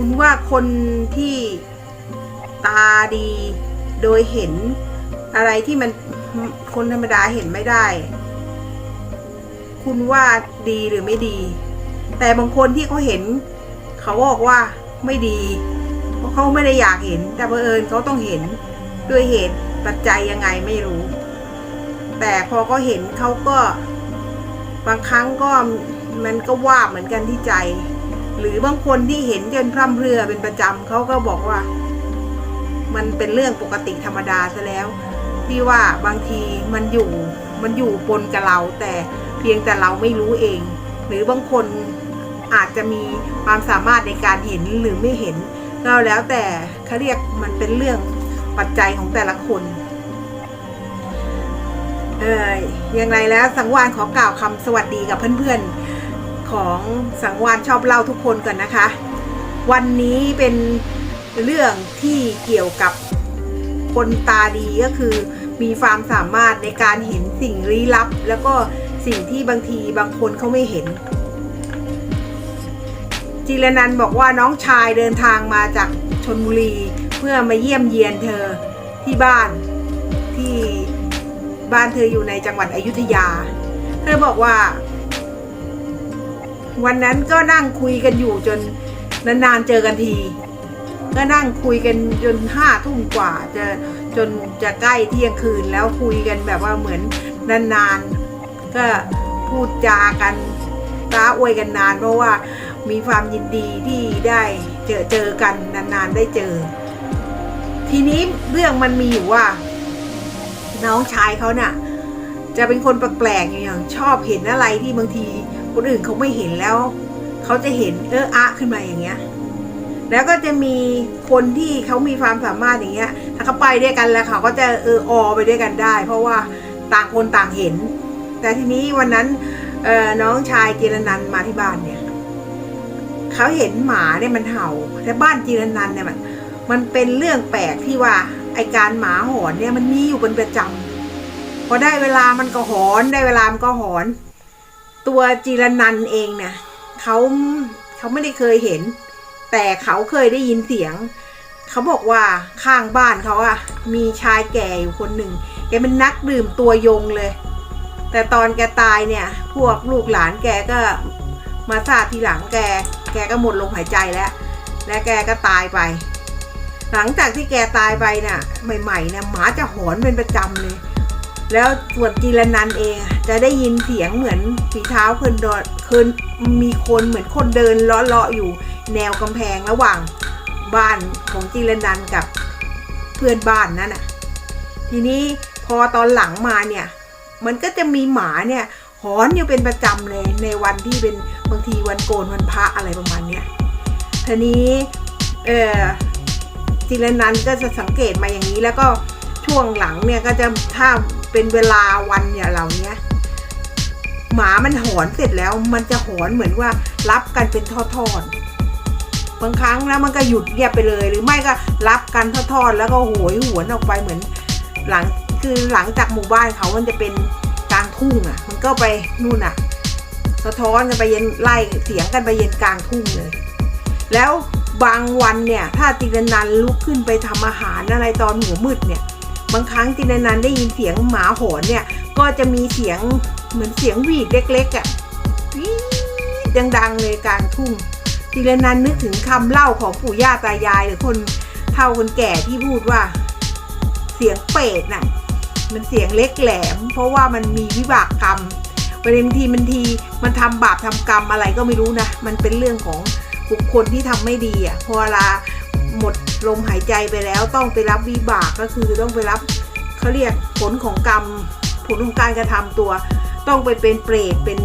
คุณว่าคนที่ตาดีโดยเห็นอะไรที่มันคนธรรมดาเห็นไม่ได้ คุณว่าดีหรือไม่ดี แต่บางคนที่เขาเห็น เขาบอกว่าไม่ดี เพราะเขาไม่ได้อยากเห็น แต่บังเอิญเขาต้องเห็นด้วยเหตุปัจจัยยังไงไม่รู้ แต่พอเขาเห็นเขาก็บางครั้งก็มันก็ว่าเหมือนกันที่ใจ หรือบางคนที่เห็นจนพร่ำเพรื่อเป็นประจำเขาก็บอกว่า มันเป็นเรื่องปกติธรรมดาซะแล้ว ที่ว่าบางทีมันอยู่มันอยู่ปนกับเรา แต่เพียงแต่เราไม่รู้เอง หรือบางคนอาจจะมีความสามารถในการเห็นหรือไม่เห็นก็แล้วแต่เขาเรียกมันเป็นเรื่องปัจจัยของแต่ละคนเอ่ยอย่างไรแล้วสังวานขอกล่าวคำสวัสดีกับเพื่อนๆ ของสังวานชอบเล่าทุกคนก่อนนะคะ วันนี้เป็นเรื่องที่เกี่ยวกับคนตาดีก็คือ มีความสามารถในการเห็นสิ่งลี้ลับ แล้วก็สิ่งที่บางทีบางคนเขาไม่เห็น จิรนันบอกว่าน้องชายเดินทางมาจากชนบุรีเพื่อมาเยี่ยมเยียนเธอที่บ้านที่บ้านเธออยู่ในจังหวัดอยุธยา เธอบอกว่า วันนั้นก็นั่งคุยกันอยู่จนนานๆเจอกันที ก็นั่งคุยกันจนห้าทุ่มกว่าจะจนจะใกล้เที่ยงคืนแล้วคุยกันแบบว่าเหมือนนานๆ ก็พูดจากันตาอวยกันนาน เพราะว่ามีความยินดีที่ได้เจอเจอกันนานๆได้เจอ ทีนี้เรื่องมันมีอยู่ว่า น้องชายเขาน่ะ จะเป็นคนแปลกๆอย่างชอบเห็นอะไรที่บางที คนอื่นเขาไม่เห็นแล้ว เขาจะเห็นเอออะขึ้นมาอย่างเงี้ย แล้วก็จะมีคนที่เขามีความสามารถอย่างเงี้ย ถ้าเขาไปด้วยกันแล้วเขาก็จะเออออไปด้วยกันได้ เพราะว่าต่างคนต่างเห็น แต่ทีนี้วันนั้นน้องชายจีรนันมาที่บ้านเนี่ยเขาเห็นหมาเนี่ยมันเห่าแต่บ้านจีรนันเนี่ยมันมันเป็นเรื่องแปลกที่ว่าไอการหมาหอนเนี่ยมันมีอยู่เป็นประจำพอได้เวลามันก็หอนได้เวลามันก็หอน ตัวจีรนันเองเนี่ยเขาเขาไม่ได้เคยเห็น แต่เขาเคยได้ยินเสียง เขาบอกว่าข้างบ้านเขาอะมีชายแก่อยู่คนหนึ่งแกเป็นนักดื่มตัวยงเลย แต่ตอนแกตายเนี่ย พวกลูกหลานแกก็มาทราบทีหลังแก แกก็หมดลมหายใจแล้ว และแกก็ตายไป หลังจากที่แกตายไปน่ะ ใหม่ๆเนี่ยหมาจะหอนเป็นประจำเลย แล้วส่วนจีรนันเอง จะได้ยินเสียงเหมือนฝีเท้าเคนดินคนมีคนเหมือนคนเดินเลาะๆอยู่แนวกำแพงระหว่างบ้านของจิรนันกับเพื่อนบ้านนั่นน่ะ ทีนี้พอตอนหลังมาเนี่ย มันก็จะมีหมาเนี่ยหอนอยู่เป็นประจำเลยในวันที่เป็นบางทีวันโกนวันพระอะไรประมาณเนี้ยทีนี้เออจิรนันก็จะสังเกตมาอย่างนี้แล้วก็ช่วงหลังเนี่ยก็จะถ้าเป็นเวลาวันเนี่ยเหล่าเนี้ย หมามันหอนเสร็จแล้วมันจะหอนเหมือนว่ารับกันเป็นทอดๆบางครั้งแล้วมันก็หยุดเงียบไปเลย หรือไม่ก็รับกันทอดๆแล้วก็โหยหวนออกไปเหมือนหลังคือหลังจากหมู่บ้านเขามันจะเป็นกลางทุ่งอะ มันก็ไปนู่นอะ สะท้อนกันไปเย็นไล่เสียงกันไปเย็นกลางทุ่งเลย แล้วบางวันเนี่ย ถ้าจินนันลุกขึ้นไปทำอาหารอะไรตอนหัวมืดเนี่ย บางครั้งจินนันได้ยินเสียงหมาหอนเนี่ย ก็จะมีเสียง เหมือนเสียงหวีดเล็กๆอะ่ะวีดดังๆเลยกลางทุ่งจิรนันนึกถึงคำเล่าของปู่ย่าตายายหรือคนเฒ่าคนแก่ที่พูดว่า เสียงเปรตน่ะ มันเสียงเล็กแหลม เพราะว่ามันมีวิบากกรรมบางทีมันทีมันทำบาปทำกรรมอะไรก็ไม่รู้นะ มันเป็นเรื่องของบุคคลที่ทำไม่ดีอะพอเวลาหมดลมหายใจไปแล้วต้องไปรับวิบากก็คือต้องไปรับเขาเรียกผลของกรรมผลของการกระทำตัว ต้องไปเป็นเปรตเป็น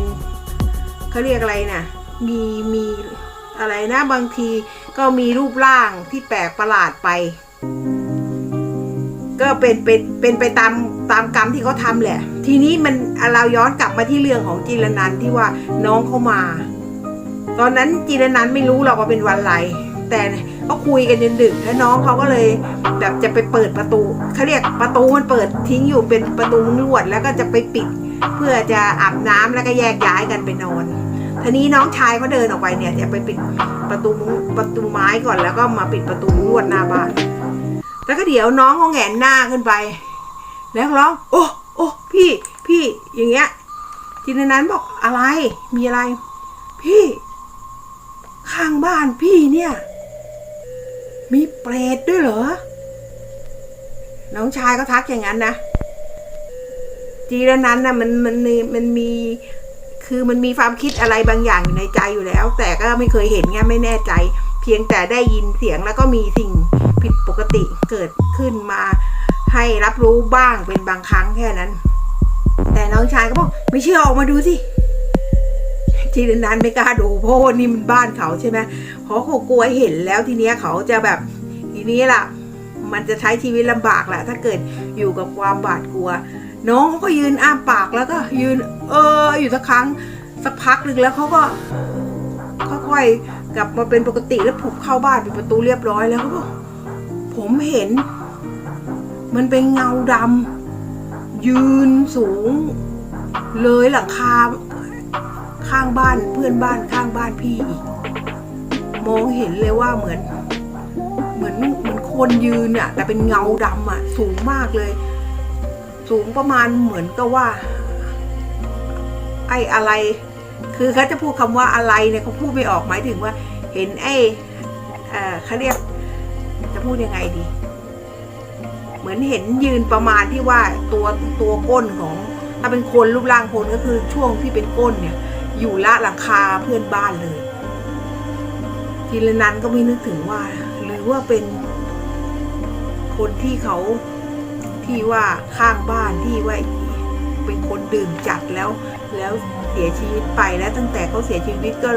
เขาเรียกอะไรนะ่ะมีมีอะไรนะบางทีก็มีรูปร่างที่แปลกประหลาดไป ก็เป็นเป็นเป็นไปตามตามกรรมที่เขาทำแหละ ทีนี้มันเราย้อนกลับมาที่เรื่องของจิรนันท์ที่ว่าน้องเขามา ตอนนั้นจิรนันไม่รู้หรอกว่าเป็นวันอะไร แต่เขาคุยกันจนดึกแล้วน้องเขาก็เลยแบบจะไปเปิดประตูเขาเรียกประตูมันเปิดทิ้งอยู่เป็นประตูลวดแล้วก็จะไปปิด เพื่อจะอาบน้ำแล้วก็แยกย้ายกันไปนอนทีนี้น้องชายเขาเดินออกไปเนี่ยจะไปปิดประตูมุ้งประตูไม้ก่อนแล้วก็มาปิดประตูลวดหน้าบ้าน แล้วก็เดี๋ยวน้องเขาแงนหน้าขึ้นไป แล้วร้อง โอ้โอ้พี่พี่อย่างเงี้ยทีนั้นบอกอะไรมีอะไร พี่ ข้างบ้านพี่เนี่ย มีเปรตด้วยเหรอ น้องชายก็ทักอย่างนั้นนะ จีรนันท์นะมันมันมีมันมีคือมันมีความคิดอะไรบางอย่างอยู่ในใจอยู่แล้ว แต่ก็ไม่เคยเห็นไงไม่แน่ใจ เพียงแต่ได้ยินเสียงแล้วก็มีสิ่งผิดปกติเกิดขึ้นมา ให้รับรู้บ้างเป็นบางครั้งแค่นั้น แต่น้องชายก็บอกไม่เชื่อออกมาดูสิจีรนันไม่กล้าดูเพราะว่านี่มันบ้านเขาใช่ไหมเพราะเขากลัวเห็นแล้วทีเนี้ยเขาจะแบบทีนี้ล่ะ มันจะใช้ชีวิตลำบากแหละถ้าเกิดอยู่กับความบาดกลัว น้องเขาก็ยืนอ้าปากแล้วก็ยืน เอออยู่สักครั้งสักพักหนึ่งแล้วเขาก็ค่อยๆกลับมาเป็นปกติแล้วผุบเข้าบ้านปิดประตูเรียบร้อยแล้วเขาบอกผมเห็น มันเป็นเงาดำยืนสูง เลยหลังคาข้างบ้านเพื่อนบ้านข้างบ้านพี่อีกมองเห็นเลยว่าเหมือน เหมือนเหมือนคนยืนอะแต่เป็นเงาดำอะสูงมากเลย สูงประมาณเหมือนกับว่า ไอ้อะไร คือเขาจะพูดคำว่าอะไรเนี่ยเขาพูดไม่ออกหมายถึงว่า เห็นไอ้เออเขาเรียกจะพูดยังไงดี เหมือนเห็นยืนประมาณที่ว่าตัวตัวก้นของ ถ้าเป็นคนรูปร่างคนก็คือช่วงที่เป็นก้นเนี่ย อยู่ละหลังคาเพื่อนบ้านเลยทีละนั้นก็ไม่นึกถึงว่า หรือว่าเป็นคนที่เขา ที่ว่าข้างบ้านที่ว่าเป็นคนดื่มจัดแล้ว แล้วเสียชีวิตไปแล้วตั้งแต่เขาเสียชีวิตก็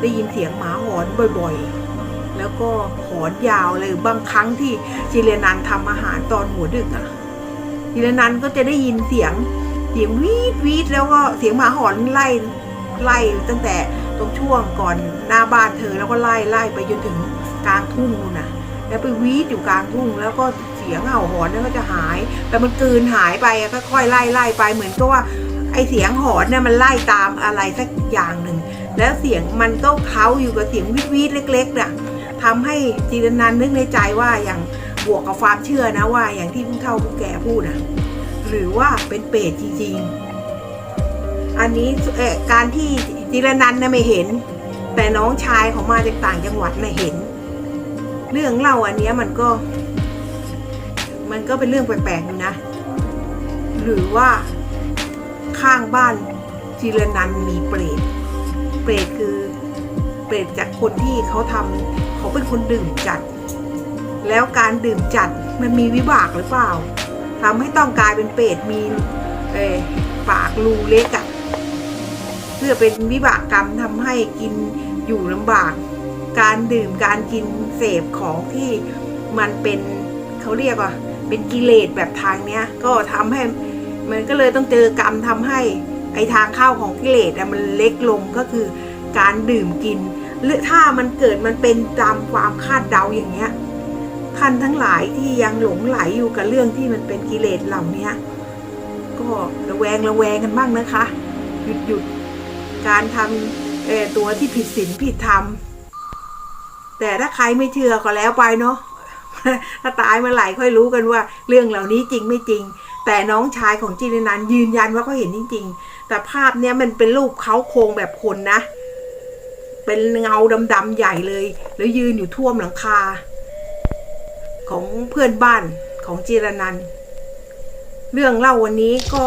ได้ยินเสียงหมาหอนบ่อยๆ แล้วก็หอนยาวเลยบางครั้งที่จิเรนันทำอาหารตอนหัวดึกอะจิเรนันก็จะได้ยินเสียงเสียงวีดวีดแล้วก็เสียงหมาหอนไล่ไล่ตั้งแต่ตรงช่วงก่อนหน้าบ้านเธอแล้วก็ไล่ไล่ไปจนถึงกลางทุ่งนู่นนะแล้วไปวีดอยู่กลางทุ่งแล้วก็ สียงเห่าหอนนั่นก็จะหาย แต่มันกืนหายไปก็ค่อยไล่ไล่ไปเหมือนกับว่าไอเสียงหอนเนี่ยมันไล่ตามอะไรสักอย่างหนึ่งแล้วเสียงมันก็เค้าอยู่กับเสียงวิดวิดเล็กๆน่ะทำให้จีรนันนึกในใจว่าอย่างบวกกับความเชื่อนะว่า อย่างที่ผู้เฒ่าผู้แก่พูดนะหรือว่าเป็นเปรตจริงๆ อันนี้เออการที่จีรนันนะไม่เห็น แต่น้องชายของมาจากต่างจังหวัดน่ะเห็น เรื่องเล่าอันนี้มันก็ มันก็เป็นเรื่องแปลกๆอยู่นะ หรือว่าข้างบ้านจีรนันมีเปรต เปรตคือเปรตจากคนที่เขาทำเขาเป็นคนดื่มจัด แล้วการดื่มจัดมันมีวิบากหรือเปล่าทำให้ต้องกลายเป็นเปรตมีเอปากรูเล็กอะเพื่อเป็นวิบากกรรมทำให้กินอยู่ลำบาก การดื่มการกินเสพของที่มันเป็นเขาเรียกว่า เป็นกิเลสแบบทางเนี้ย ก็ทำให้มันก็เลยต้องเจอกรรมทำให้ไอทางเข้าของกิเลสอะมันเล็กลงก็คือการดื่มกิน หรือถ้ามันเกิดมันเป็นตามความคาดเดาอย่างเงี้ยท่านทั้งหลายที่ยังหลงไหลอยู่กับเรื่องที่มันเป็นกิเลสเหล่านี้ก็ระแวงระแวงกันบ้างนะคะ หยุดหยุดการทำตัวที่ผิดศีลผิดธรรมแต่ถ้าใครไม่เชื่อก็แล้วไปเนาะ ถ้าตายเมื่อไหร่ค่อยรู้กันว่า เรื่องเหล่านี้จริงไม่จริง แต่น้องชายของจิรนันยืนยันว่าเขาเห็นจริง ๆ แต่ภาพเนี้ยมันเป็นรูปเขาโครงแบบคนนะ เป็นเงาดำๆใหญ่เลย แล้วยืนอยู่ท่วมหลังคา ของเพื่อนบ้านของจิรนันเรื่องเล่าวันนี้ก็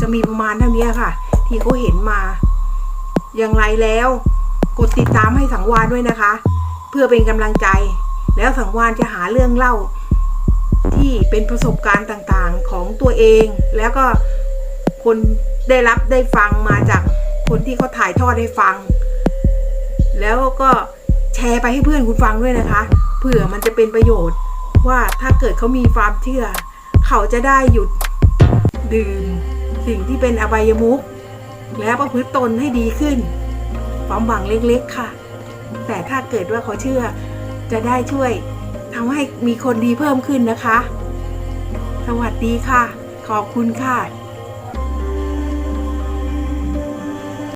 จะมีประมาณเท่านี้ค่ะ ที่เขาเห็นมา อย่างไรแล้ว กดติดตามให้สังวานด้วยนะคะ เพื่อเป็นกำลังใจ แล้วสังวานจะหาเรื่องเล่าที่เป็นประสบการณ์ต่างๆของตัวเอง แล้วก็คนได้รับได้ฟังมาจากคนที่เขาถ่ายทอดให้ฟัง แล้วก็แชร์ไปให้เพื่อนคุณฟังด้วยนะคะ เผื่อมันจะเป็นประโยชน์ว่าถ้าเกิดเขามีความเชื่อ เขาจะได้หยุดดื่มสิ่งที่เป็นอบายมุขและประพฤติตนให้ดีขึ้นความหวังเล็กๆค่ะ แต่ถ้าเกิดว่าเขาเชื่อ จะได้ช่วยทำให้มีคนดีเพิ่มขึ้นนะคะ สวัสดีค่ะ ขอบคุณค่ะ